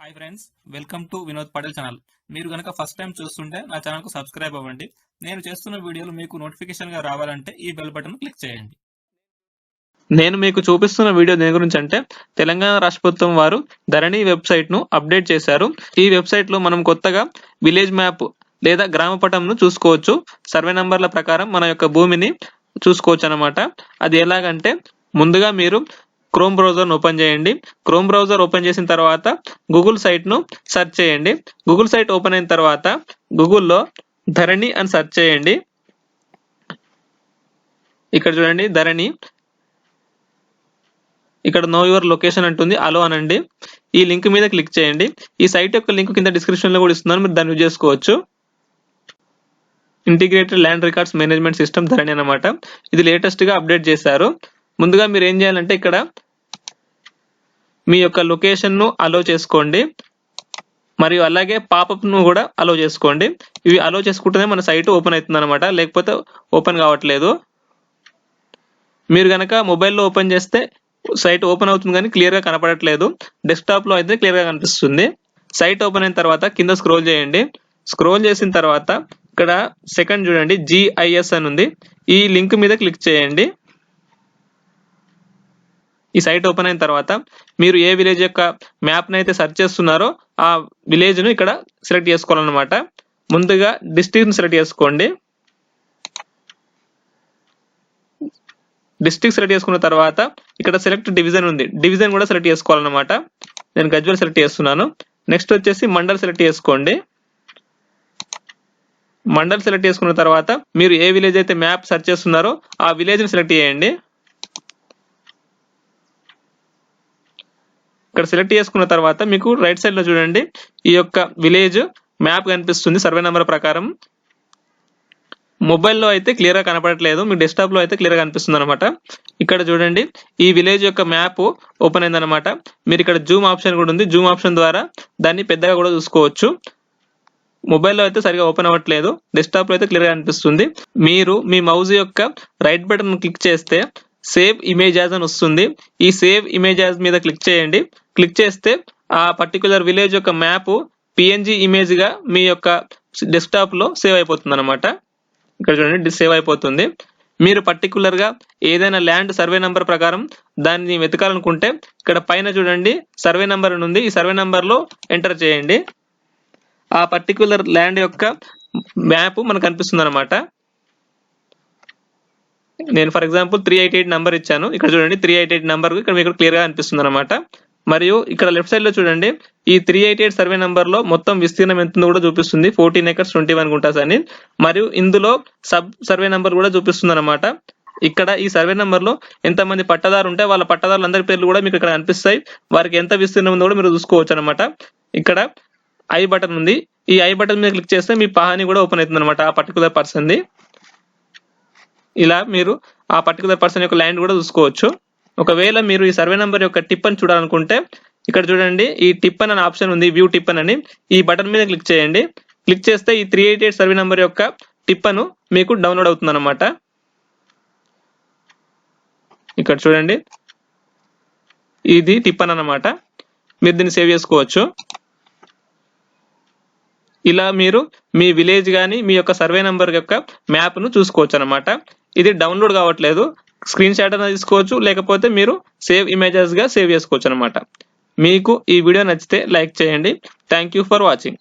Hi friends welcome to Vinod Patel channel మీరు కనుక first time చూస్తుంటే నా ఛానల్కు సబ్స్క్రైబ్ అవ్వండి. నేను చేస్తున్న వీడియోలు మీకు నోటిఫికేషన్గా రావాలంటే ఈ బెల్ బటన్ క్లిక్ చేయండి. నేను మీకు చూపిస్తున్న వీడియో దేని గురించి అంటే తెలంగాణ రాష్ట్ర ప్రభుత్వం వారు ధరణి వెబ్సైట్ను అప్డేట్ చేశారు. ఈ వెబ్సైట్లో మనం కొత్తగా విలేజ్ మ్యాప్ లేదా గ్రామ పటంను చూసుకోవచ్చు. సర్వే నంబర్ల ప్రకారం మన యొక్క భూమిని చూసుకోవచ్చు అనమాట అది ఎలాగంటే ముందుగా మీరు క్రోమ్ బ్రౌజర్ ఓపెన్ చేయండి. క్రోమ్ బ్రౌజర్ ఓపెన్ చేసిన తర్వాత గూగుల్ సైట్ను సెర్చ్ చేయండి. గూగుల్ సైట్ ఓపెన్ అయిన తర్వాత గూగుల్లో ధరణి అని సెర్చ్ చేయండి. ఇక్కడ చూడండి ధరణి. ఇక్కడ నో యువర్ లొకేషన్ అంటుంది. అలో అనండి. ఈ లింక్ మీద క్లిక్ చేయండి. ఈ సైట్ యొక్క లింక్ కింద డిస్క్రిప్షన్లో కూడా ఇస్తున్నాను. మీరు దాన్ని యూజ్ చేసుకోవచ్చు. Integrated land records management system Dharani అనమాట ఇది లేటెస్ట్గా అప్డేట్ చేశారు. ముందుగా మీరు ఏం చేయాలంటే ఇక్కడ మీ యొక్క లొకేషన్ను అలో చేసుకోండి. మరియు అలాగే పాపప్ను కూడా అలో చేసుకోండి. ఇవి అలో చేసుకుంటేనే మన సైట్ ఓపెన్ అవుతుంది అనమాట లేకపోతే ఓపెన్ కావట్లేదు. మీరు కనుక మొబైల్లో ఓపెన్ చేస్తే సైట్ ఓపెన్ అవుతుంది కానీ క్లియర్గా కనపడట్లేదు. డెస్క్టాప్లో అయితే క్లియర్గా కనిపిస్తుంది. సైట్ ఓపెన్ అయిన తర్వాత కింద స్క్రోల్ చేయండి. స్క్రోల్ చేసిన తర్వాత ఇక్కడ సెకండ్ చూడండి జిఐఎస్ అని ఉంది. ఈ లింక్ మీద క్లిక్ చేయండి. ఈ సైట్ ఓపెన్ అయిన తర్వాత మీరు ఏ విలేజ్ యొక్క మ్యాప్ని అయితే సెర్చ్ చేస్తున్నారో ఆ విలేజ్ను ఇక్కడ సెలెక్ట్ చేసుకోవాలన్నమాట. ముందుగా డిస్టిక్ని సెలెక్ట్ చేసుకోండి. డిస్టిక్ సెలెక్ట్ చేసుకున్న తర్వాత ఇక్కడ సెలెక్ట్ డివిజన్ ఉంది. డివిజన్ కూడా సెలెక్ట్ చేసుకోవాలన్నమాట. నేను గజ్వల్ సెలెక్ట్ చేస్తున్నాను. నెక్స్ట్ వచ్చేసి మండల్ సెలెక్ట్ చేసుకోండి. మండల్ సెలెక్ట్ చేసుకున్న తర్వాత మీరు ఏ విలేజ్ అయితే మ్యాప్ సెర్చ్ చేస్తున్నారో ఆ విలేజ్ని సెలెక్ట్ చేయండి. ఇక్కడ సెలెక్ట్ చేసుకున్న తర్వాత మీకు రైట్ సైడ్లో చూడండి. ఈ యొక్క విలేజ్ మ్యాప్ కనిపిస్తుంది సర్వే నెంబర్ ప్రకారం. మొబైల్లో అయితే క్లియర్గా కనపడట్లేదు మీ డెస్క్టాప్లో అయితే క్లియర్గా కనిపిస్తుంది అనమాట ఇక్కడ చూడండి ఈ విలేజ్ యొక్క మ్యాప్ ఓపెన్ అయిందనమాట మీరు ఇక్కడ జూమ్ ఆప్షన్ కూడా ఉంది. జూమ్ ఆప్షన్ ద్వారా దాన్ని పెద్దగా కూడా చూసుకోవచ్చు. మొబైల్లో అయితే సరిగా ఓపెన్ అవ్వట్లేదు డెస్క్టాప్లో అయితే క్లియర్గా కనిపిస్తుంది. మీరు మీ మౌజ్ యొక్క రైట్ బటన్ క్లిక్ చేస్తే సేవ్ ఇమేజ్ యాజ్ అని వస్తుంది. ఈ సేవ్ ఇమేజ్ యాజ్ మీద క్లిక్ చేయండి. క్లిక్ చేస్తే ఆ పర్టికులర్ విలేజ్ యొక్క మ్యాప్ పిఎన్జి ఇమేజ్గా మీ యొక్క డెస్క్టాప్లో సేవ్ అయిపోతుంది అనమాట ఇక్కడ చూడండి సేవ్ అయిపోతుంది. మీరు పర్టికులర్గా ఏదైనా ల్యాండ్ సర్వే నంబర్ ప్రకారం దాన్ని వెతకాలనుకుంటే ఇక్కడ పైన చూడండి సర్వే నంబర్ అని ఉంది. ఈ సర్వే నంబర్లో ఎంటర్ చేయండి. ఆ పర్టికులర్ ల్యాండ్ యొక్క మ్యాప్ మనకు కనిపిస్తుంది అనమాట నేను for example three eight eight number ఇచ్చాను. ఇక్కడ చూడండి త్రీ ఎయిట్ ఎయిట్ నెంబర్ ఇక్కడ మీకు క్లియర్గా అనిపిస్తుంది అనమాట మరియు ఇక్కడ లెఫ్ట్ సైడ్లో చూడండి ఈ త్రీ ఎయిట్ ఎయిట్ సర్వే నెంబర్లో మొత్తం విస్తీర్ణం ఎంత ఉందో కూడా చూపిస్తుంది. Fourteen acres twenty one guntas అని మరియు ఇందులో సబ్ సర్వే నెంబర్ కూడా చూపిస్తుంది అనమాట ఇక్కడ ఈ సర్వే నెంబర్లో ఎంత మంది పట్టదారు ఉంటే వాళ్ళ పట్టదారులందరి పేర్లు కూడా మీకు ఇక్కడ కనిపిస్తాయి వారికి ఎంత విస్తీర్ణం ఉందో కూడా మీరు చూసుకోవచ్చు అనమాట ఇక్కడ ఐ బటన్ ఉంది. ఈ ఐ బటన్ మీద క్లిక్ చేస్తే మీ పహాని కూడా ఓపెన్ అవుతుంది అనమాట ఆ పర్టికులర్ పర్సన్ ది. ఇలా మీరు ఆ పర్టికులర్ పర్సన్ యొక్క ల్యాండ్ కూడా చూసుకోవచ్చు. ఒకవేళ మీరు ఈ సర్వే నెంబర్ యొక్క టిప్ అని చూడాలనుకుంటే ఇక్కడ చూడండి ఈ టిప్ అని ఆప్షన్ ఉంది వ్యూ టిప్ అని ఈ బటన్ మీద క్లిక్ చేయండి. క్లిక్ చేస్తే ఈ three eight eight survey number యొక్క టిప్ అను మీకు డౌన్లోడ్ అవుతుంది అనమాట ఇక్కడ చూడండి. ఇది టిప్ అని అనమాట మీరు దీన్ని సేవ్ చేసుకోవచ్చు. ఇలా మీరు మీ విలేజ్ కానీ మీ యొక్క సర్వే నెంబర్ యొక్క మ్యాప్ను చూసుకోవచ్చు అనమాట ఇది డౌన్లోడ్ కావట్లేదు. స్క్రీన్ షాట్ అనేది తీసుకోవచ్చు లేకపోతే మీరు సేవ్ ఇమేజెస్గా సేవ్ చేసుకోవచ్చు అనమాట మీకు ఈ వీడియో నచ్చితే లైక్ చేయండి. Thank you for watching